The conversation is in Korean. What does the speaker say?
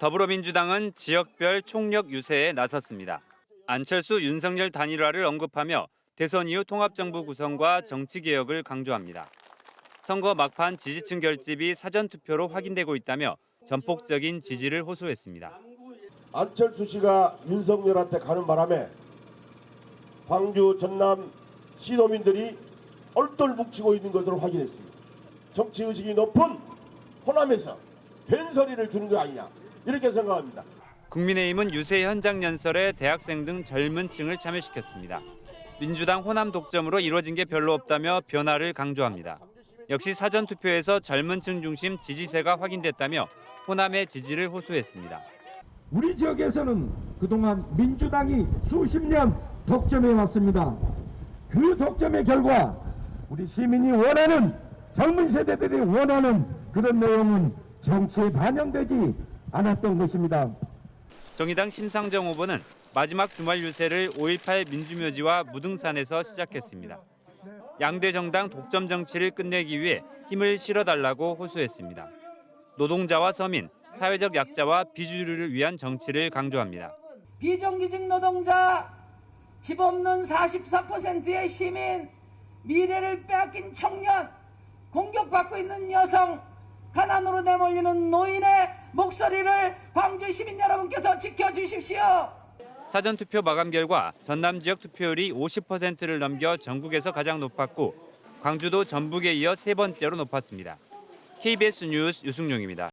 더불어민주당은 지역별 총력 유세에 나섰습니다. 안철수 윤석열 단일화를 언급하며 대선 이후 통합정부 구성과 정치개혁을 강조합니다. 선거 막판 지지층 결집이 사전투표로 확인되고 있다며 전폭적인 지지를 호소했습니다. 안철수 씨가 윤석열한테 가는 바람에 광주 전남 시도민들이 얼떨 뭉치고 있는 것을 확인했습니다. 정치 의식이 높은 호남에서 된소리를 주는 거 아니냐 이렇게 생각합니다. 국민의힘은 유세 현장 연설에 대학생 등 젊은 층을 참여시켰습니다. 민주당 호남 독점으로 이루어진 게 별로 없다며 변화를 강조합니다. 역시 사전 투표에서 젊은 층 중심 지지세가 확인됐다며 호남의 지지를 호소했습니다. 우리 지역에서는 그동안 민주당이 수십 년 독점해 왔습니다. 그 독점의 결과 우리 시민이 원하는 젊은 세대들이 원하는 그런 내용은 정치에 반영되지 않았던 것입니다. 정의당 심상정 후보는 마지막 주말 유세를 5.18 민주묘지와 무등산에서 시작했습니다. 양대 정당 독점 정치를 끝내기 위해 힘을 실어달라고 호소했습니다. 노동자와 서민, 사회적 약자와 비주류를 위한 정치를 강조합니다. 비정규직 노동자, 집 없는 44%의 시민, 미래를 빼앗긴 청년, 공격받고 있는 여성, 가난으로 내몰리는 노인의 목소리를 광주 시민 여러분께서 지켜주십시오. 사전 투표 마감 결과 전남 지역 투표율이 50%를 넘겨 전국에서 가장 높았고 광주도 전북에 이어 세 번째로 높았습니다. KBS 뉴스 유승용입니다.